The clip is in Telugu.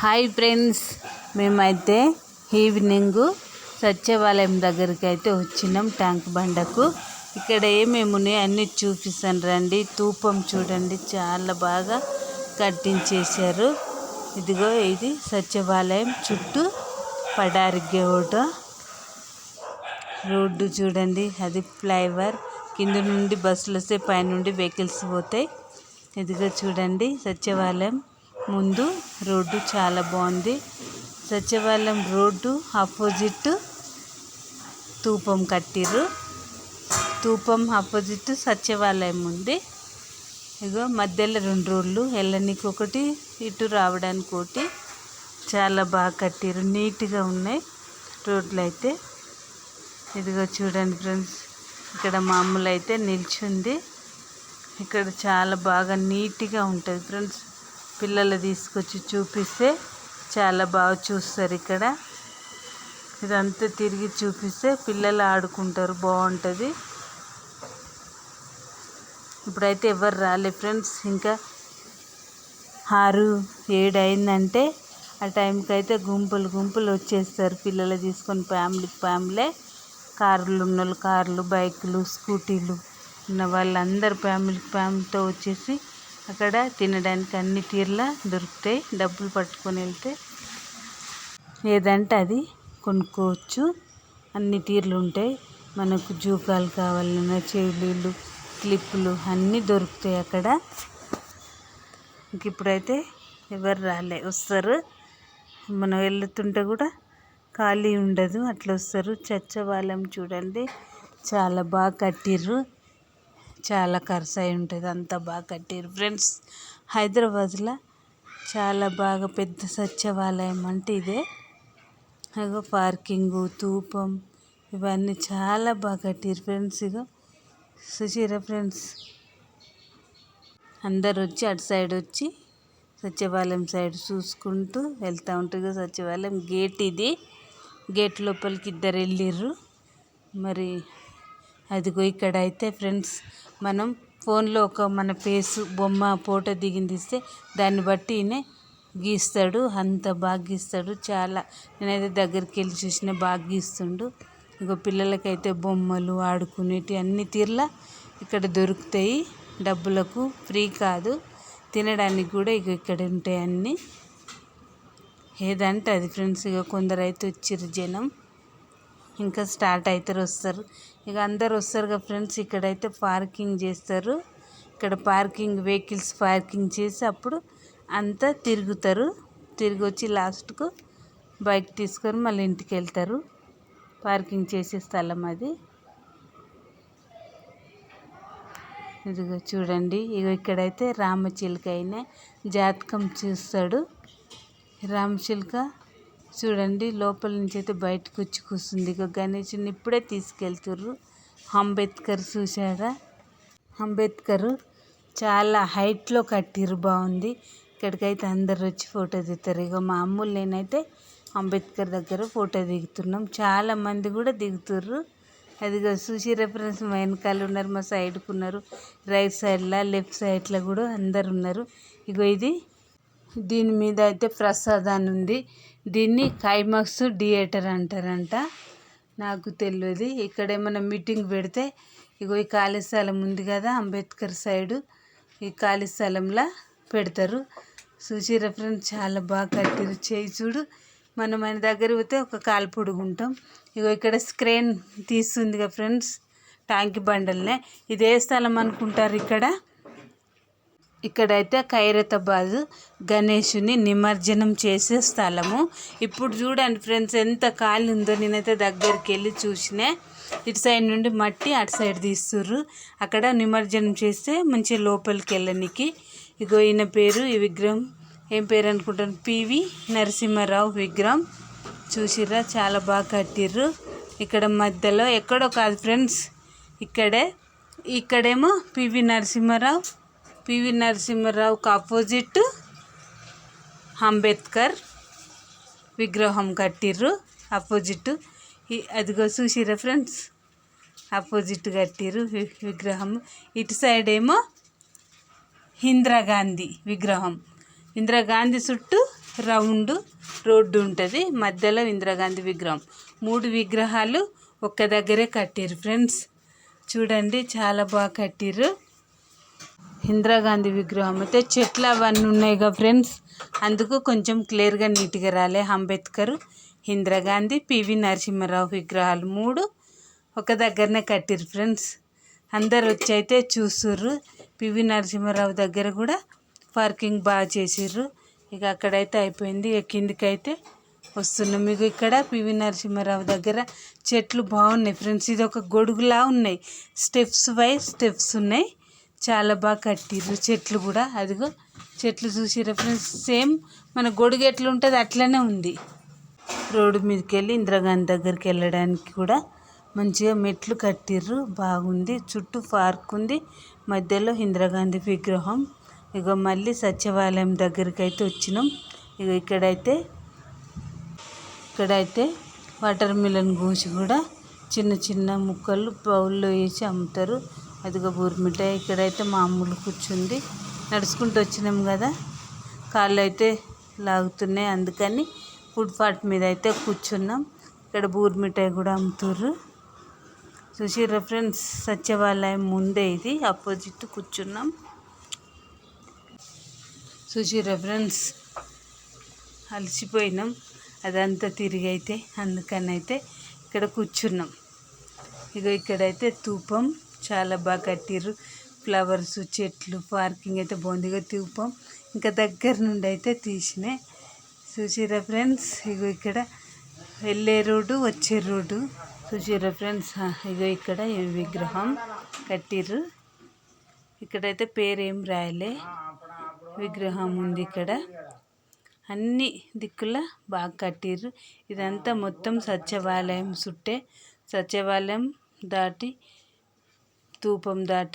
హాయ్ ఫ్రెండ్స్ మేమైతే ఈవినింగ్ సత్యవాలయం దగ్గరికి అయితే వచ్చినాం ట్యాంక్ బండకు. ఇక్కడ ఏమేమి ఉన్నాయి అన్నీ చూపిస్తాను రండి. తూపం చూడండి చాలా బాగా కట్టించేశారు. ఇదిగో ఇది సత్యవాలయం చుట్టూ పడారి గేవుట రోడ్డు చూడండి అది ఫ్లైఓవర్. కింద నుండి బస్సులు వస్తే పైనుండి వెహికల్స్ పోతాయి. ఇదిగో చూడండి సత్యవాలయం. ముందు రోడ్డు చాలా బాగుంది. సచివాలయం రోడ్డు ఆపోజిట్ తూపం కట్టిర్రు. తూపం ఆపోజిట్ సచివాలయం ఉంది. ఇగో మధ్యలో రెండు రోడ్లు వెళ్ళనికి ఒకటి ఇటు రావడానికి ఒకటి. చాలా బాగా కట్టిర్రు నీట్గా ఉన్నాయి రోడ్లు అయితే ఇదిగో చూడండి ఫ్రెండ్స్ ఇక్కడ మామూలు అయితే నిల్చుంది. ఇక్కడ చాలా బాగా నీట్గా ఉంటుంది ఫ్రెండ్స్. పిల్లలు తీసుకొచ్చి చూపిస్తే చాలా బాగా చూస్తారు ఇక్కడ. ఇదంతా తిరిగి చూపిస్తే పిల్లలు ఆడుకుంటారు బాగుంటుంది. ఇప్పుడైతే ఎవరు రాలే ఫ్రెండ్స్ ఇంకా ఆరు ఏడు అయిందంటే ఆ టైంకి అయితే గుంపులు గుంపులు వచ్చేస్తారు పిల్లలు తీసుకొని ఫ్యామిలీ ఫ్యామిలీ. కార్లు ఉన్న కార్లు బైకులు స్కూటీలు ఉన్న వాళ్ళందరూ ఫ్యామిలీ ఫ్యామిలీతో వచ్చేసి అక్కడ తినడానికి అన్ని తీర్లా దొరుకుతాయి. డబ్బులు పట్టుకొని వెళ్తే ఏదంటే అది కొనుక్కోవచ్చు. అన్ని తీర్లు ఉంటాయి. మనకు జూకాలు కావాలన్నా చెవులీలు క్లిప్పులు అన్నీ దొరుకుతాయి అక్కడ. ఇంక ఇప్పుడైతే ఎవరు రాలే వస్తారు. మనం వెళ్తుంటే కూడా ఖాళీ ఉండదు. అట్లా వస్తారు. చచ్చవాళ్ళం చూడండి. చాలా బాగా కట్టిర్రు. చాలా ఖర్చు అయి ఉంటుంది. అంత బాగా కట్టిర్రు ఫ్రెండ్స్ హైదరాబాద్లో చాలా బాగా పెద్ద సచివాలయం అంటే ఇదే. ఇగో పార్కింగు తూపం ఇవన్నీ చాలా బాగా కట్టిర్రు ఫ్రెండ్స్ ఇగో. చూసిరా ఫ్రెండ్స్ అందరు వచ్చి అటు సైడ్ వచ్చి సచివాలయం సైడ్ చూసుకుంటూ వెళ్తూ ఉంటుంది సచివాలయం. గేట్ ఇది. గేట్ లోపలికి ఇద్దరు వెళ్ళిర్రు. మరి అదిగో ఇక్కడ అయితే ఫ్రెండ్స్ మనం ఫోన్లో ఒక మన పేసు బొమ్మ ఫోటో దిగింది ఇస్తే దాన్ని బట్టి గీస్తాడు అంత బాగా గీస్తాడు చాలా. నేనైతే దగ్గరికి వెళ్ళి చూసిన బాగా గీస్తుండు. ఇగో పిల్లలకైతే బొమ్మలు ఆడుకునేటి అన్ని తీర్లా ఇక్కడ దొరుకుతాయి. డబ్బులకు ఫ్రీ కాదు. తినడానికి కూడా ఇక ఇక్కడ ఉంటాయి అన్నీ. ఏదంటే అది ఫ్రెండ్స్ ఇక కొందరు అయితే వచ్చిర్రు జనం. ఇంకా స్టార్ట్ అవుతారు వస్తారు. ఇక అందరు వస్తారు కదా ఫ్రెండ్స్ ఇక్కడైతే పార్కింగ్ చేస్తారు. ఇక్కడ పార్కింగ్ వెహికల్స్ పార్కింగ్ చేసి అప్పుడు అంతా తిరుగుతారు. తిరిగి వచ్చి లాస్ట్కు బైక్ తీసుకొని మళ్ళీ ఇంటికి వెళ్తారు. పార్కింగ్ చేసే స్థలం అది. ఇదిగో చూడండి ఇక ఇక్కడైతే రామచిలుక అయినా జాతకం చూస్తాడు. రామచిలుక చూడండి లోపల నుంచి అయితే బయటకు వచ్చి కూర్చుంది ఇక గణేషుని. ఇప్పుడే తీసుకెళ్తుర్రు. అంబేద్కర్ చూసారా అంబేద్కర్ చాలా హైట్లో కట్టిర్రు బాగుంది. ఇక్కడికైతే అందరు వచ్చి ఫోటో దిగుతారు. ఇక మా అమ్ములు నేనైతే అంబేద్కర్ దగ్గర ఫోటో దిగుతున్నాం. చాలా మంది కూడా దిగుతుర్రు. అదిగో చూసి రెఫరెన్స్ మా వెనకాల ఉన్నారు మా సైడ్కు ఉన్నారు. రైట్ సైడ్లో లెఫ్ట్ సైడ్లో కూడా అందరు ఉన్నారు. ఇగో ఇది దీని మీద అయితే ప్రసాదాన్ని ఉంది. దీన్ని కైమాక్స్ థియేటర్ అంటారంట. నాకు తెలియదు ఇక్కడ ఏమైనా మీటింగ్ పెడితే ఇగో ఈ ఖాళీ స్థలం ఉంది కదా అంబేద్కర్ సైడు ఈ ఖాళీ స్థలంలో పెడతారు. చూసి రెఫరెన్స్ చాలా బాగా కట్టిరు. చేయి చూడు. మనం ఆయన దగ్గర పోతే ఒక కాలు పొడుగుంటాం. ఇగో ఇక్కడ స్క్రీన్ తీస్తుంది కదా ఫ్రెండ్స్ ట్యాంక్ బండల్నే. ఇది ఏ స్థలం అనుకుంటారు ఇక్కడ. ఇక్కడైతే ఖైరతాబాద్ గణేషుని నిమజ్జనం చేసే స్థలము. ఇప్పుడు చూడండి ఫ్రెండ్స్ ఎంత ఖాళీ ఉందో నేనైతే దగ్గరికి వెళ్ళి చూసినా. ఇటు సైడ్ నుండి మట్టి అటు సైడ్ తీస్తుర్రు. అక్కడ నిమజ్జనం చేస్తే మంచిగా లోపలికి వెళ్ళనికి. ఇగో ఈయన పేరు ఈ విగ్రహం. ఏం పేరు అనుకుంటాను? పివి నరసింహారావు విగ్రహం. చూసిర్రా చాలా బాగా కట్టిర్రు. ఇక్కడ మధ్యలో ఎక్కడో కాదు ఫ్రెండ్స్ ఇక్కడే. ఇక్కడేమో P V Narasimha Rao P V నరసింహారావుకి opposite Ambedkar విగ్రహం కట్టిర్రు. ఆపోజిట్ అదిగో చూసిరా ఫ్రెండ్స్ ఆపోజిట్ కట్టిర్రు విగ్రహం. ఇటు సైడ్ ఏమో ఇందిరాగాంధీ విగ్రహం. ఇందిరాగాంధీ చుట్టూ రౌండ్ రోడ్డు ఉంటుంది. మధ్యలో ఇందిరాగాంధీ విగ్రహం. మూడు విగ్రహాలు ఒక్క దగ్గరే కట్టారు ఫ్రెండ్స్ చూడండి చాలా బాగా కట్టిర్రు. ఇందిరాగాంధీ విగ్రహం అయితే చెట్లు అవన్నీ ఉన్నాయిగా ఫ్రెండ్స్. అందుకు కొంచెం క్లియర్గా నీట్గా రాలే అంబేద్కర్ ఇందిరాగాంధీ పివి నరసింహారావు విగ్రహాలు మూడు ఒక దగ్గరనే కట్టిరు ఫ్రెండ్స్. అందరు వచ్చి అయితే చూస్తుర్రు పివి నరసింహారావు దగ్గర కూడా పార్కింగ్ బాగా చేసిర్రు. ఇక అక్కడైతే అయిపోయింది. ఇక కిందికైతే వస్తున్నాం. మీకు ఇక్కడ పివి నరసింహారావు దగ్గర చెట్లు బాగున్నాయి ఫ్రెండ్స్. ఇది ఒక గొడుగులా ఉన్నాయి. స్టెప్స్ వైజ్ స్టెప్స్ ఉన్నాయి. చాలా బాగా కట్టిర్రు చెట్లు కూడా. అదిగో చెట్లు చూసిర్రు ఫ్రెండ్స్ సేమ్ మన గొడుగు ఎట్లా ఉంటుంది అట్లనే ఉంది. రోడ్డు మీదకి వెళ్ళి ఇందిరాగాంధీ దగ్గరికి వెళ్ళడానికి కూడా మంచిగా మెట్లు కట్టిర్రు. బాగుంది. చుట్టూ పార్క్ ఉంది. మధ్యలో ఇందిరాగాంధీ విగ్రహం. ఇక మళ్ళీ సచివాలయం దగ్గరికి అయితే వచ్చినాం. ఇక ఇక్కడైతే ఇక్కడైతే వాటర్ మిలన్ గూసి కూడా చిన్న చిన్న ముక్కలు బౌల్లో వేసి అమ్ముతారు. అదిగో బూరిమిఠాయి ఇక్కడైతే మామూలు కూర్చుంది. నడుచుకుంటూ వచ్చినాం కదా. కాళ్ళు అయితే లాగుతున్నాయి. అందుకని ఫుట్పాత్ మీద అయితే కూర్చున్నాం. ఇక్కడ బూరిమిఠాయి కూడా అమ్ముతుర్రు. చూసిర్రా ఫ్రెండ్స్ సచివాలయం ముందే ఇది. ఆపోజిట్ కూర్చున్నాం. చూసిర్రా ఫ్రెండ్స్ అలసిపోయినాం. అదంతా తిరిగి అయితే అందుకని అయితే ఇక్కడ కూర్చున్నాం. ఇక ఇక్కడైతే తూపం చాలా బాగా కట్టిర్రు. ఫ్లవర్స్ చెట్లు పార్కింగ్ అయితే బాగుందిగా ఇక ఇంకా దగ్గర నుండి అయితే తీసినాయి చూసిరా ఫ్రెండ్స్? ఇగో ఇక్కడ వెళ్ళే రోడ్డు వచ్చే రోడ్డు. చూసిరా ఫ్రెండ్స్? ఇగో ఇక్కడ విగ్రహం కట్టిర్రు. ఇక్కడైతే పేరేం రాయలే. విగ్రహం ఉంది ఇక్కడ. అన్ని దిక్కుల బాగా కట్టిర్రు. ఇదంతా మొత్తం సత్యవాలయం చుట్టే సత్యవాలయం దాటి ధూపం దాటి